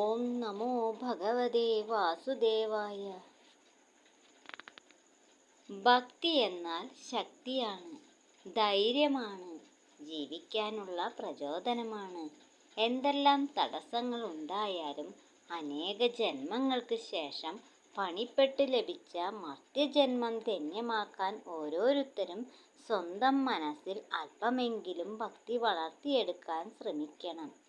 ഓം നമോ ഭഗവതേ വാസുദേവായ. ഭക്തി എന്നാൽ ശക്തിയാണ് ധൈര്യമാണ് ജീവിക്കാനുള്ള പ്രചോദനമാണ്. എന്തെല്ലാം തടസ്സങ്ങൾ ഉണ്ടായാലും അനേക ജന്മങ്ങൾക്ക് ശേഷം പണിപ്പെട്ട് ലഭിച്ച മർത്യജന്മം ധന്യമാക്കാൻ ഓരോരുത്തരും സ്വന്തം മനസ്സിൽ അല്പമെങ്കിലും ഭക്തി വളർത്തിയെടുക്കാൻ ശ്രമിക്കണം.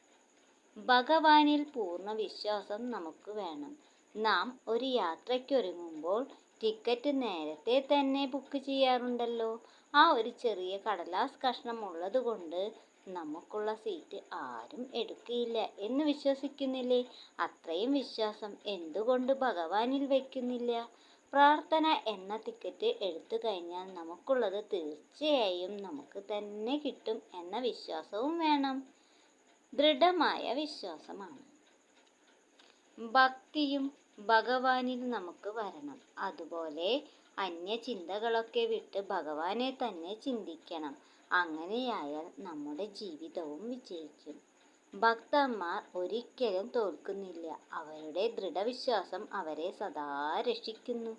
ഭഗവാനിൽ പൂർണ വിശ്വാസം നമുക്ക് വേണം. നാം ഒരു യാത്രയ്ക്കൊരുങ്ങുമ്പോൾ ടിക്കറ്റ് നേരത്തെ തന്നെ ബുക്ക് ചെയ്യാറുണ്ടല്ലോ. ആ ഒരു ചെറിയ കടലാസ് കഷ്ണം ഉള്ളതുകൊണ്ട് നമുക്കുള്ള സീറ്റ് ആരും എടുക്കില്ല എന്ന് വിശ്വസിക്കുന്നില്ലേ? അത്രയും വിശ്വാസം എന്തുകൊണ്ട് ഭഗവാനിൽ വയ്ക്കുന്നില്ല പ്രാർത്ഥന എന്ന ടിക്കറ്റ് എടുത്തു കഴിഞ്ഞാൽ നമുക്കുള്ളത് തീർച്ചയായും നമുക്ക് തന്നെ കിട്ടും എന്ന വിശ്വാസവും വേണം. ദൃഢമായ വിശ്വാസമാണ്. ഭക്തിയും ഭഗവാനിൽ നമുക്ക് വരണം. അതുപോലെ അന്യ ചിന്തകളൊക്കെ വിട്ട് ഭഗവാനെ തന്നെ ചിന്തിക്കണം. അങ്ങനെയായാൽ നമ്മുടെ ജീവിതവും വിജയിക്കും. ഭക്തന്മാർ ഒരിക്കലും തോൽക്കുന്നില്ല. അവരുടെ ദൃഢവിശ്വാസം അവരെ സദാ രക്ഷിക്കുന്നു.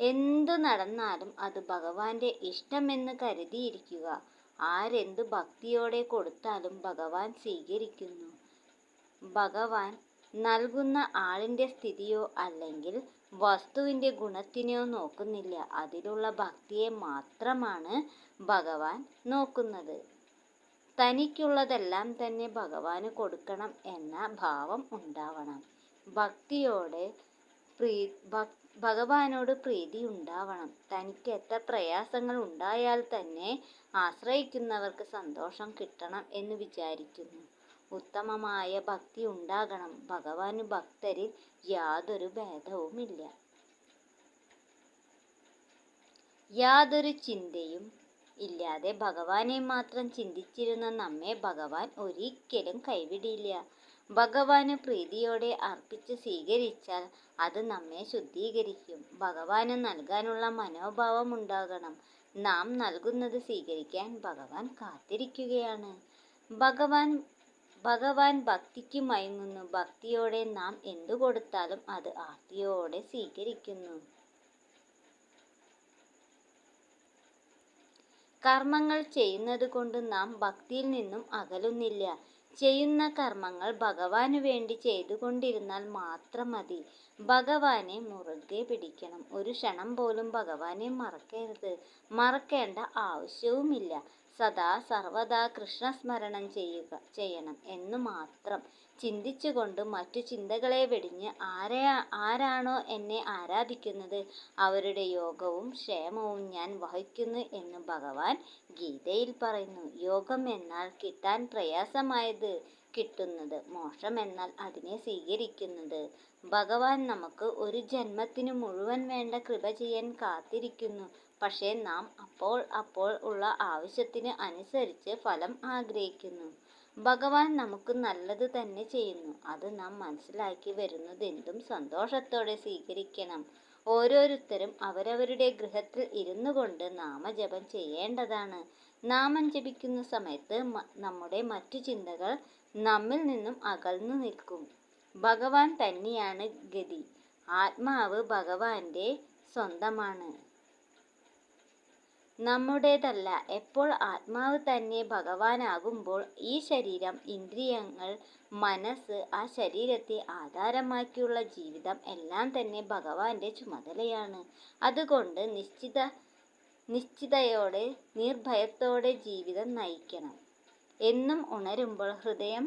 എന്തു നടന്നാലും അത് ഭഗവാന്റെ ഇഷ്ടമെന്ന് കരുതിയിരിക്കുക. ആരെന്തു ഭക്തിയോടെ കൊടുത്താലും ഭഗവാൻ സ്വീകരിക്കുന്നു. ഭഗവാൻ നൽകുന്ന ആളിന്റെ സ്ഥിതിയോ അല്ലെങ്കിൽ വസ്തുവിന്റെ ഗുണത്തിനെയോ നോക്കുന്നില്ല. അതിലുള്ള ഭക്തിയെ മാത്രമാണ് ഭഗവാൻ നോക്കുന്നത്. തനിക്കുള്ളതെല്ലാം തന്നെ ഭഗവാന് കൊടുക്കണം എന്ന ഭാവം ഉണ്ടാവണം. ഭക്തിയോടെ പ്രീ ഭഗവാനോട് പ്രീതി ഉണ്ടാവണം. തനിക്ക് എത്ര പ്രയാസങ്ങൾ ഉണ്ടായാൽ തന്നെ ആശ്രയിക്കുന്നവർക്ക് സന്തോഷം കിട്ടണം എന്ന് വിചാരിക്കുന്നു. ഉത്തമമായ ഭക്തി ഉണ്ടാകണം. ഭഗവാന് ഭക്തരിൽ യാതൊരു ഭേദവുമില്ല. യാതൊരു ചിന്തയും ഇല്ലാതെ ഭഗവാനെ മാത്രം ചിന്തിച്ചിരുന്ന നമ്മെ ഭഗവാൻ ഒരിക്കലും കൈവിടില്ല. ഭഗവാന് പ്രീതിയോടെ അർപ്പിച്ച് സ്വീകരിച്ചാൽ അത് നമ്മെ ശുദ്ധീകരിക്കും. ഭഗവാന് നൽകാനുള്ള മനോഭാവം ഉണ്ടാകണം. നാം നൽകുന്നത് സ്വീകരിക്കാൻ ഭഗവാൻ കാത്തിരിക്കുകയാണ്. ഭഗവാൻ ഭഗവാൻ ഭക്തിക്ക് മയങ്ങുന്നു. ഭക്തിയോടെ നാം എന്തു കൊടുത്താലും അത് ആർത്തിയോടെ സ്വീകരിക്കുന്നു. കർമ്മങ്ങൾ ചെയ്യുന്നത് കൊണ്ട് നാം ഭക്തിയിൽ നിന്നും അകലുന്നില്ല. ചെയ്യുന്ന കർമ്മങ്ങൾ ഭഗവാന് വേണ്ടി ചെയ്തുകൊണ്ടിരുന്നാൽ മാത്രം മതി. ഭഗവാനെ മുറുകെ പിടിക്കണം. ഒരു ക്ഷണം പോലും ഭഗവാനെ മറക്കരുത്. മറക്കേണ്ട ആവശ്യവുമില്ല. സദാ സർവദാ കൃഷ്ണസ്മരണം ചെയ്യുക ചെയ്യണം എന്ന് മാത്രം ചിന്തിച്ചുകൊണ്ട് മറ്റു ചിന്തകളെ വെടിഞ്ഞ് ആരെ ആരാണോ എന്നെ ആരാധിക്കുന്നത്? അവരുടെ യോഗവും ക്ഷേമവും ഞാൻ വഹിക്കുന്നു എന്ന് ഭഗവാൻ ഗീതയിൽ പറയുന്നു. യോഗം എന്നാൽ കിട്ടാൻ പ്രയാസമായത് കിട്ടുന്നത് മോക്ഷം എന്നാൽ അതിനെ സ്വീകരിക്കുന്നത്. ഭഗവാൻ നമുക്ക് ഒരു ജന്മത്തിനു മുഴുവൻ വേണ്ട കൃപ ചെയ്യാൻ കാത്തിരിക്കുന്നു. പക്ഷേ നാം അപ്പോൾ അപ്പോൾ ഉള്ള ആവശ്യത്തിന് അനുസരിച്ച് ഫലം ആഗ്രഹിക്കുന്നു. ഭഗവാൻ നമുക്ക് നല്ലത് തന്നെ ചെയ്യുന്നു. അത് നാം മനസ്സിലാക്കി വരുന്നതെന്തും സന്തോഷത്തോടെ സ്വീകരിക്കണം. ഓരോരുത്തരും അവരവരുടെ ഗൃഹത്തിൽ ഇരുന്നു കൊണ്ട് നാമജപം ചെയ്യേണ്ടതാണ്. നാമം ജപിക്കുന്ന സമയത്ത് നമ്മുടെ മറ്റു ചിന്തകൾ നമ്മിൽ നിന്നും അകന്നു നിൽക്കും. ഭഗവാൻ തന്നെയാണ് ഗതി. ആത്മാവ് ഭഗവാന്റെ സ്വന്തമാണ്. നമ്മുടേതല്ല. എപ്പോൾ ആത്മാവ് തന്നെ ഭഗവാനാകുമ്പോൾ ഈ ശരീരം ഇന്ദ്രിയങ്ങൾ മനസ്സ് ആ ശരീരത്തെ ആധാരമാക്കിയുള്ള ജീവിതം എല്ലാം തന്നെ ഭഗവാന്റെ ചുമതലയാണ്. അതുകൊണ്ട് നിശ്ചിത നിശ്ചിതയോടെ നിർഭയത്തോടെ ജീവിതം നയിക്കണം. എന്നും ഉണരുമ്പോൾ ഹൃദയം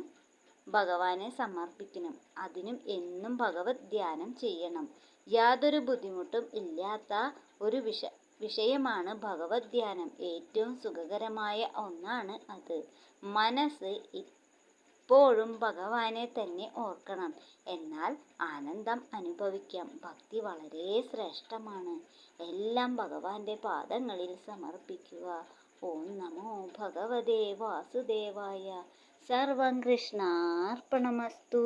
ഭഗവാനെ സമർപ്പിക്കണം. അതിനും എന്നും ഭഗവത് ധ്യാനം ചെയ്യണം. യാതൊരു ബുദ്ധിമുട്ടും ഇല്ലാത്ത ഒരു വിഷ വിഷയമാണ് ഭഗവത് ധ്യാനം ഏറ്റവും സുഖകരമായ ഒന്നാണ് അത്. മനസ്സ് എപ്പോഴും ഭഗവാനെ തന്നെ ഓർക്കണം. എന്നാൽ ആനന്ദം അനുഭവിക്കാം. ഭക്തി വളരെ ശ്രേഷ്ഠമാണ്. എല്ലാം ഭഗവാന്റെ പാദങ്ങളിൽ സമർപ്പിക്കുക. ഓം നമോ ഭഗവതേ വാസുദേവായ. സർവം കൃഷ്ണാർപ്പണമസ്തു.